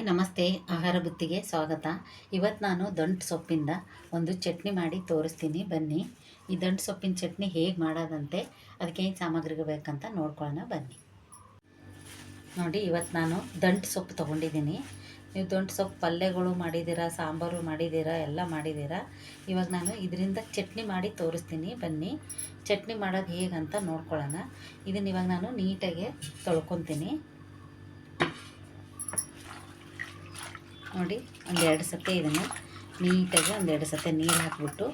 Hi, ನಮಸ್ತೆ. ಆಹಾರ ಬುತ್ತಿಗೆ ಸ್ವಾಗತ. ಇವತ್ತು ನಾನು ದಂಟು ಸೊಪ್ಪಿಂದ ಒಂದು ಚಟ್ನಿ ಮಾಡಿ ತೋರಿಸ್ತೀನಿ. ಬನ್ನಿ. ಈ ದಂಟು ಸೊಪ್ಪಿನ ಚಟ್ನಿ ಹೇಗೆ ಮಾಡೋದಂತೆ, ಅದಕ್ಕೆ ಏನು ಸಾಮಗ್ರಿಗಳು ಬೇಕಂತ ನೋಡ್ಕೊಳ್ಳೋಣ. ಬನ್ನಿ. ನೋಡಿ ಇವತ್ತು ನಾನು ದಂಟು ಸೊಪ್ಪು ತೊಗೊಂಡಿದ್ದೀನಿ. ನೀವು ದಂಟು ಸೊಪ್ಪು ಪಲ್ಯಗಳು ಮಾಡಿದ್ದೀರಾ, ಸಾಂಬಾರು ಮಾಡಿದ್ದೀರಾ, ಎಲ್ಲ ಮಾಡಿದ್ದೀರಾ, ಇವಾಗ ನಾನು ಇದರಿಂದ ಚಟ್ನಿ ಮಾಡಿ ತೋರಿಸ್ತೀನಿ. ಬನ್ನಿ. ಚಟ್ನಿ ಮಾಡೋದು ಹೇಗಂತ ನೋಡ್ಕೊಳ್ಳೋಣ. ಇದನ್ನು ಇವಾಗ ನಾನು ನೀಟಾಗಿ ತೊಳ್ಕೊತೀನಿ. ನೋಡಿ, ಒಂದೆರಡು ಸತಿ ಇದನ್ನು ನೀಟಾಗಿ ಒಂದೆರಡು ಸತಿ ನೀರು ಹಾಕಿಬಿಟ್ಟು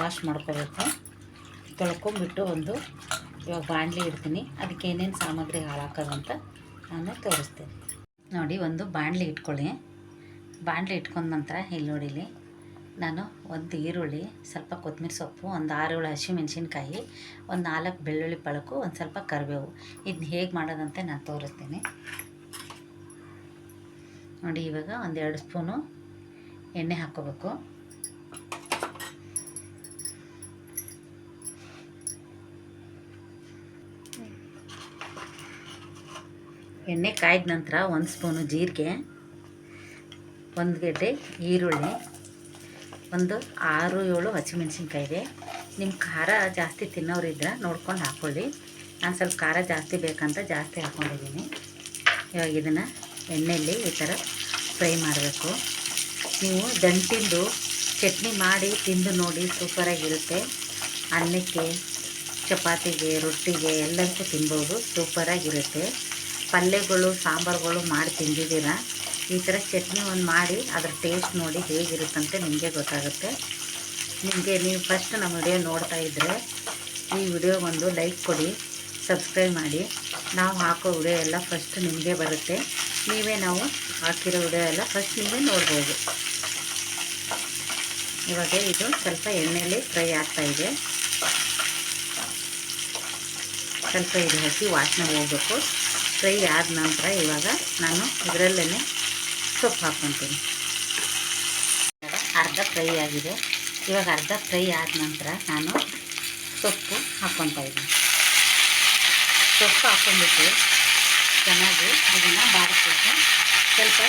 ವಾಶ್ ಮಾಡ್ಕೋಬೇಕು. ತೊಳ್ಕೊಂಬಿಟ್ಟು ಒಂದು ಇವಾಗ ಬಾಣಲಿ ಇಡ್ತೀನಿ. ಅದಕ್ಕೆ ಏನೇನು ಸಾಮಗ್ರಿ ಹಾಳಾಕೋದಂತ ನಾನು ತೋರಿಸ್ತೀನಿ. ನೋಡಿ, ಒಂದು ಬಾಣಲಿ ಇಟ್ಕೊಳ್ಳಿ. ಬಾಣಲಿ ಇಟ್ಕೊಂಡ ನಂತರ ಇಲ್ಲಿ ನೋಡಿಲಿ ನಾನು ಒಂದು ಈರುಳ್ಳಿ, ಸ್ವಲ್ಪ ಕೊತ್ತಂಬರಿ ಸೊಪ್ಪು, ಒಂದು ಆರು ಏಳು ಹಸಿಮೆಣ್ಸಿನ್ಕಾಯಿ, ಒಂದು ನಾಲ್ಕು ಬೆಳ್ಳುಳ್ಳಿ ಪಳಕು, ಒಂದು ಸ್ವಲ್ಪ ಕರಿಬೇವು. ಇದನ್ನ ಹೇಗೆ ಮಾಡೋದಂತೆ ನಾನು ತೋರಿಸ್ತೀನಿ. ನೋಡಿ, ಇವಾಗ ಒಂದೆರಡು ಸ್ಪೂನು ಎಣ್ಣೆ ಹಾಕ್ಕೋಬೇಕು. ಎಣ್ಣೆ ಕಾಯ್ದ ನಂತರ ಒಂದು ಸ್ಪೂನು ಜೀರಿಗೆ, ಒಂದು ಗೆಡ್ಡೆ ಈರುಳ್ಳಿ, ಒಂದು ಆರು ಏಳು ಹಸಿಮೆಣ್ಸಿನ್ಕಾಯಿ ಇದೆ ನಿಮ್ಮ ಖಾರ ಜಾಸ್ತಿ ತಿನ್ನೋರು ತಿನ್ನೋರಿದ್ರೆ ನೋಡ್ಕೊಂಡು ಹಾಕ್ಕೊಳ್ಳಿ ನಾನು ಸ್ವಲ್ಪ ಖಾರ ಜಾಸ್ತಿ ಬೇಕಂತ ಜಾಸ್ತಿ ಹಾಕ್ಕೊಂಡಿದ್ದೀನಿ ಇವಾಗ ಇದನ್ನು ಎಣ್ಣೆಯಲ್ಲಿ ಈ ಥರ ಫ್ರೈ ಮಾಡಬೇಕು. ನೀವು ದಂಟಿಂದು ಚಟ್ನಿ ಮಾಡಿ ತಿಂದು ನೋಡಿ ಸೂಪರಾಗಿರುತ್ತೆ. ಅನ್ನಕ್ಕೆ, ಚಪಾತಿಗೆ, ರೊಟ್ಟಿಗೆ ಎಲ್ಲದಕ್ಕೂ ತಿನ್ಬೋದು, ಸೂಪರಾಗಿರುತ್ತೆ. ಪಲ್ಯಗಳು, ಸಾಂಬಾರುಗಳು ಮಾಡಿ ತಿಂದಿದ್ದೀರ? ಈ ಥರ ಚಟ್ನಿ ಒಂದು ಮಾಡಿ ಅದ್ರ ಟೇಸ್ಟ್ ನೋಡಿ ಹೇಗಿರುತ್ತಂತ ನಿಮಗೆ ಗೊತ್ತಾಗುತ್ತೆ. ನಿಮಗೆ ನೀವು ಫಸ್ಟ್ ನಮ್ಮ ವಿಡಿಯೋ ನೋಡ್ತಾ ಇದ್ದರೆ ಈ ವಿಡಿಯೋಗೊಂದು ಲೈಕ್ ಕೊಡಿ, ಸಬ್ಸ್ಕ್ರೈಬ್ ಮಾಡಿ. ನಾವು ಹಾಕೋ ಉಡೆ ಎಲ್ಲ ಫಸ್ಟ್ ನಿಮಗೆ ಬರುತ್ತೆ. ನೀವೇ ನಾವು ಹಾಕಿರೋ ಉಡೆ ಎಲ್ಲ ಫಸ್ಟ್ ನೀವೇ ನೋಡ್ಬೋದು. ಇವಾಗ ಇದು ಸ್ವಲ್ಪ ಎಣ್ಣೆಯಲ್ಲಿ ಫ್ರೈ ಆಗ್ತಾ ಇದೆ. ಸ್ವಲ್ಪ ಇದು ಹಸಿ ವಾಸನೆ ಹೋಗ್ಬೇಕು. ಫ್ರೈ ಆದ ನಂತರ ಇವಾಗ ನಾನು ಇದರಲ್ಲೇ ಸೊಪ್ಪು ಹಾಕ್ಕೊತೀನಿ. ಅರ್ಧ ಫ್ರೈ ಆಗಿದೆ. ಇವಾಗ ಅರ್ಧ ಫ್ರೈ ಆದ ನಂತರ ನಾನು ಸೊಪ್ಪು ಹಾಕ್ಕೊತಾ ಇದ್ದೀನಿ. ಸೊಪ್ಪು ಹಾಕ್ಕೊಂಡ್ಬಿಟ್ಟು ಚೆನ್ನಾಗಿ ಇದನ್ನು ಬಾಡಿಸ್ಬೇಕು. ಸ್ವಲ್ಪ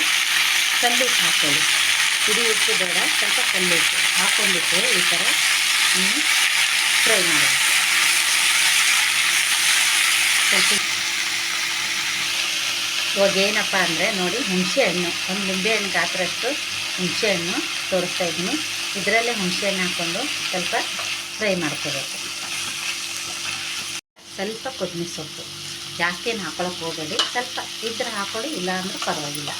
ಕಲ್ಲು ಹಾಕ್ಕೊಳ್ಳಿ. ಇಡೀ ಉಪ್ಪು ಬೇಡ, ಸ್ವಲ್ಪ ಕಲ್ಲಿಟ್ಟು ಹಾಕ್ಕೊಂಡ್ಬಿಟ್ಟು ಈ ಥರ ನೀವು ಫ್ರೈ ಮಾಡಬೇಕು ಸ್ವಲ್ಪ ಇವಾಗ ಏನಪ್ಪ ಅಂದರೆ ನೋಡಿ ಹುಣಸೆ ಹಣ್ಣು ಒಂದು ನಿಂಬೆಹಣ್ಣು ಗಾತ್ರಷ್ಟು ಹುಣಸೆ ಹಣ್ಣು ತೋರಿಸ್ತಾ ಇದ್ದೀನಿ. ಇದರಲ್ಲೇ ಹುಣಸೆ ಹಣ್ಣು ಹಾಕ್ಕೊಂಡು ಸ್ವಲ್ಪ ಫ್ರೈ ಮಾಡ್ಕೋಬೇಕು. ಸ್ವಲ್ಪ ಕೊತ್ತಂಬರಿ ಸೊಪ್ಪು. ಜಾಸ್ತಿ ಏನು ಹೋಗಬೇಡಿ. ಸ್ವಲ್ಪ ಇದ್ರೆ ಹಾಕೊಳ್ಳಿ ಇಲ್ಲ ಅಂದರೂ ಪರವಾಗಿಲ್ಲ.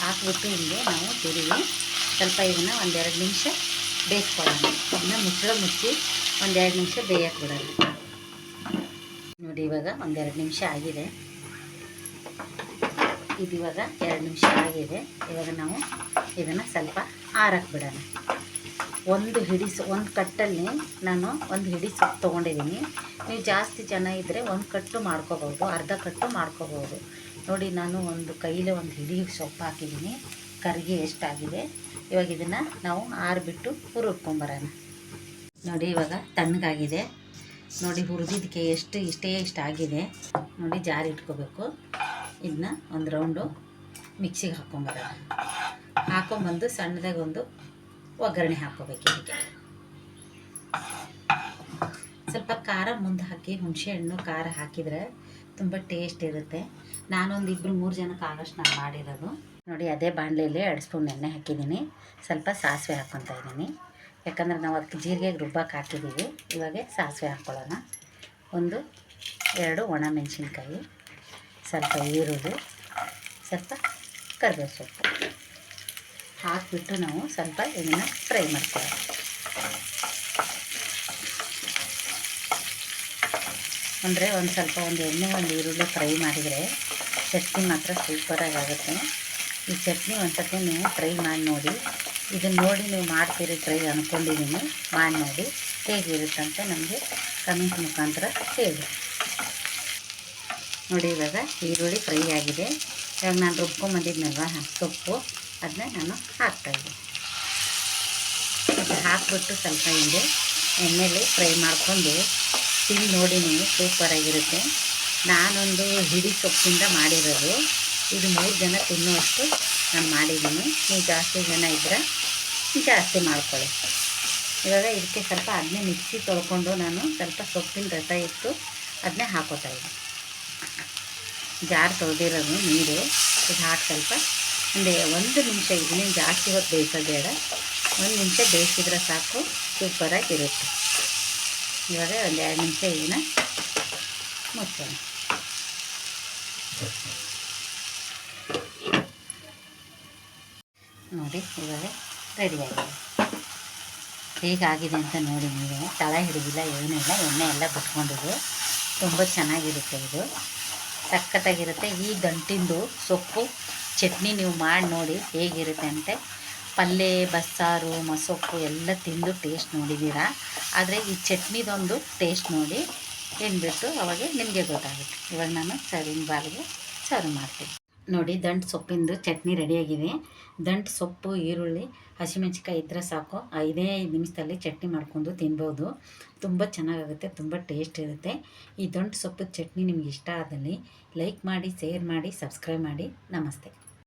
ಹಾಕ್ಬಿಟ್ಟು ಹಿಂಗೆ ನಾವು ತಿರುವಿ ಸ್ವಲ್ಪ ಇದನ್ನು ಒಂದೆರಡು ನಿಮಿಷ ಬೇಯಿಸ್ಕೊಳ್ಳೋಣ. ಇದನ್ನ ಮುಚ್ಚಳ ಮುಚ್ಚಿ ಒಂದೆರಡು ನಿಮಿಷ ಬೇಯಕ್ಕೆ ಬಿಡೋಣ ನೋಡಿ, ಇವಾಗ ಒಂದೆರಡು ನಿಮಿಷ ಆಗಿದೆ. ಇದು ಇವಾಗ ಎರಡು ನಿಮಿಷ ಆಗಿದೆ. ಇವಾಗ ನಾವು ಇದನ್ನು ಸ್ವಲ್ಪ ಆರಕ್ಕೆ ಬಿಡೋಣ. ಒಂದು ಹಿಡಿಸು ಒಂದು ಕಟ್ಟಲ್ಲಿ ನಾನು ಒಂದು ಹಿಡಿಸು ಸೊಪ್ಪು ತೊಗೊಂಡಿದ್ದೀನಿ. ನೀವು ಜಾಸ್ತಿ ಜನ ಇದ್ದರೆ ಒಂದು ಕಟ್ಟು ಮಾಡ್ಕೋಬೋದು, ಅರ್ಧ ಕಟ್ಟು ಮಾಡ್ಕೋಬೋದು. ನೋಡಿ, ನಾನು ಒಂದು ಕೈಲೇ ಒಂದು ಹಿಡಿ ಸೊಪ್ಪು ಹಾಕಿದ್ದೀನಿ. ಕರಿಗೆ ಎಷ್ಟಾಗಿದೆ? ಇವಾಗ ಇದನ್ನು ನಾವು ಆರಿಬಿಟ್ಟು ಹುರಿದ್ಕೊಂಬರೋಣ. ನೋಡಿ, ಇವಾಗ ತಣ್ಣಗಾಗಿದೆ. ನೋಡಿ, ಹುರಿದಿದ್ದಕ್ಕೆ ಎಷ್ಟು ಇಷ್ಟೇ ಇಷ್ಟಾಗಿದೆ ನೋಡಿ, ಜಾರಿ ಇಟ್ಕೋಬೇಕು. ಇದನ್ನ ಒಂದು ರೌಂಡು ಮಿಕ್ಸಿಗೆ ಹಾಕ್ಕೊಂಬರೋಣ ಹಾಕ್ಕೊಂಬಂದು ಸಣ್ಣದಾಗಿ ಒಂದು ಒಗ್ಗರಣೆ ಹಾಕ್ಕೋಬೇಕು ಇದಕ್ಕೆ. ಸ್ವಲ್ಪ ಖಾರ ಮುಂದೆ ಹಾಕಿ ಹುಣಸೆ ಹಣ್ಣು ಖಾರ ಹಾಕಿದರೆ ತುಂಬ ಟೇಸ್ಟ್ ಇರುತ್ತೆ. ನಾನೊಂದು ಇಬ್ಬರು ಮೂರು ಜನಕ್ಕೆ ಆಗಷ್ಟು ನಾನು ಮಾಡಿರೋದು. ನೋಡಿ, ಅದೇ ಬಾಣಲೆಯಲ್ಲಿ ಎರಡು ಸ್ಪೂನ್ ಎಣ್ಣೆ ಹಾಕಿದ್ದೀನಿ. ಸ್ವಲ್ಪ ಸಾಸಿವೆ ಹಾಕ್ಕೊತಾ ಇದ್ದೀನಿ. ಯಾಕಂದ್ರೆ ನಾವು ಅದಕ್ಕೆ ಜೀರಿಗೆ ರುಬ್ಬಕ್ಕೆ ಹಾಕಿದ್ದೀವಿ ಇವಾಗ ಸಾಸಿವೆ ಹಾಕ್ಕೊಳ್ಳೋಣ ಒಂದು, ಎರಡು ಒಣ ಮೆಣಸಿನ್ಕಾಯಿ, ಸ್ವಲ್ಪ ಈರುಳ್ಳಿ, ಸ್ವಲ್ಪ ಕರಿಬೇವು ಸೊಪ್ಪು ಹಾಕಿಬಿಟ್ಟು ನಾವು ಸ್ವಲ್ಪ ಇದನ್ನು ಫ್ರೈ ಮಾಡ್ಕೊಳ್ಳೋಣ. ಅಂದರೆ ಒಂದು ಸ್ವಲ್ಪ ಒಂದು ಎಣ್ಣೆ, ಒಂದು ಈರುಳ್ಳಿ ಫ್ರೈ ಮಾಡಿದರೆ ಚಟ್ನಿ ಮಾತ್ರ ಸೂಪರಾಗಿ ಆಗುತ್ತೆ. ಈ ಚಟ್ನಿ ಒಂದು ನೀವು ಫ್ರೈ ಮಾಡಿ ನೋಡಿ. ಇದನ್ನು ನೋಡಿ ನೀವು ಮಾಡ್ತೀರಿ ಟ್ರೈ ಅಂದ್ಕೊಂಡಿದ್ದೀನಿ ಮಾಡಿ ನೋಡಿ ಹೇಗಿರುತ್ತಂತ ನಮಗೆ ಕಮೆಂಟ್ ಮುಖಾಂತರ ಹೇಳಿ. ನೋಡಿ ಇವಾಗ ಈರುಳ್ಳಿ ಫ್ರೈ ಆಗಿದೆ. ಇವಾಗ ನಾನು ರುಬ್ಕೊಂಬಂದಿದ್ನಲ್ವ ಸೊಪ್ಪು ಅದನ್ನ ನಾನು ಹಾಕ್ತಾಯಿದ್ದೆ ಹಾಕ್ಬಿಟ್ಟು ಸ್ವಲ್ಪ ಹಿಂದೆ ಎಣ್ಣೆಲಿ ಫ್ರೈ ಮಾಡಿಕೊಂಡು ತಿಂದು ನೋಡಿ ನೀವು ಸೂಪರಾಗಿರುತ್ತೆ ನಾನೊಂದು ಹಿಡಿ ಸೊಪ್ಪಿಂದ ಮಾಡಿರೋದು. ಇದು ಮೂರು ಜನ ತಿನ್ನುವಷ್ಟು ನಾನು ಮಾಡಿದ್ದೀನಿ. ನೀವು ಜಾಸ್ತಿ ಜನ ಇದ್ದರೆ ಜಾಸ್ತಿ ಮಾಡ್ಕೊಳ್ಳಿ. ಇವಾಗ ಇದಕ್ಕೆ ಸ್ವಲ್ಪ ಅದನ್ನೇ ಮಿಕ್ಸಿ ತೊಳ್ಕೊಂಡು ನಾನು ಸ್ವಲ್ಪ ಸೊಪ್ಪಿನ ರಸ ಇಟ್ಟು ಅದನ್ನೇ ಹಾಕೋತಾ ಇದ್ದೀನಿ. ಜಾರ್ ತೊಳೆದಿರೋದು ನೀರು. ಇದು ಹಾಕಿ ಸ್ವಲ್ಪ ಒಂದು ಒಂದು ನಿಮಿಷ ಇದನ್ನೇ ಜಾಸ್ತಿ ಹೊತ್ತು ಬೇಯಿಸೋದು ಬೇಡ. ಒಂದು ನಿಮಿಷ ಬೇಯಿಸಿದ್ರೆ ಸಾಕು. ಸೂಪರಾಗಿ ಇರುತ್ತೆ ಇವಾಗ ಒಂದು ಎರಡು ನಿಮಿಷ ಇದನ್ನ ಮುಚ್ಚೋಣ. ನೋಡಿ, ಇವಾಗ ರೆಡಿಯಾಗಿದೆ ಹೇಗಾಗಿದೆ ಅಂತ ನೋಡಿ ನೀವು. ತಳ ಹಿಡಿದಿಲ್ಲ, ಏನೂ ಇಲ್ಲ, ಎಣ್ಣೆ ಎಲ್ಲ ಬಿಟ್ಕೊಂಡಿದೆ. ತುಂಬ ಚೆನ್ನಾಗಿರುತ್ತೆ ಇದು. ಸಖತ್ತಾಗಿರುತ್ತೆ. ಈ ಗಂಟಿಂದು ಸೊಪ್ಪು, ಚಟ್ನಿ ನೀವು ಮಾಡಿ ನೋಡಿ ಹೇಗಿರುತ್ತೆ ಅಂತೆ ಪಲ್ಯ ಬಸ್ಸಾರು ಮೊಸೊಪ್ಪು ಎಲ್ಲ ತಿಂದು ಟೇಸ್ಟ್ ನೋಡಿದ್ದೀರಾ? ಆದರೆ ಈ ಚಟ್ನಿದೊಂದು ಟೇಸ್ಟ್ ನೋಡಿ ತಿಂದ್ಬಿಟ್ಟು ಅವಾಗ ನಿಮಗೆ ಗೊತ್ತಾಗುತ್ತೆ. ಇವಾಗ ನಾನು ಸರ್ವಿಂಗ್ ಬಾಲ್ಗೆ ಸರ್ವ್ ಮಾಡ್ತೀನಿ. ನೋಡಿ, ದಂಟು ಸೊಪ್ಪಿಂದು ಚಟ್ನಿ ರೆಡಿಯಾಗಿದೆ ದಂಟು ಸೊಪ್ಪು, ಈರುಳ್ಳಿ ಹಸಿಮೆಣ್ಸಿಕಾಯಿ ಇದ್ದರೆ ಸಾಕು. ಐದು ನಿಮಿಷದಲ್ಲಿ ಚಟ್ನಿ ಮಾಡ್ಕೊಂಡು ತಿನ್ಬೋದು. ತುಂಬ ಚೆನ್ನಾಗಾಗುತ್ತೆ, ತುಂಬ ಟೇಸ್ಟ್ ಇರುತ್ತೆ. ಈ ದಂಟು ಸೊಪ್ಪು ಚಟ್ನಿ ನಿಮ್ಗೆ ಇಷ್ಟ ಆದಲ್ಲಿ ಲೈಕ್ ಮಾಡಿ ಶೇರ್ ಮಾಡಿ ಸಬ್ಸ್ಕ್ರೈಬ್ ಮಾಡಿ. ನಮಸ್ತೆ.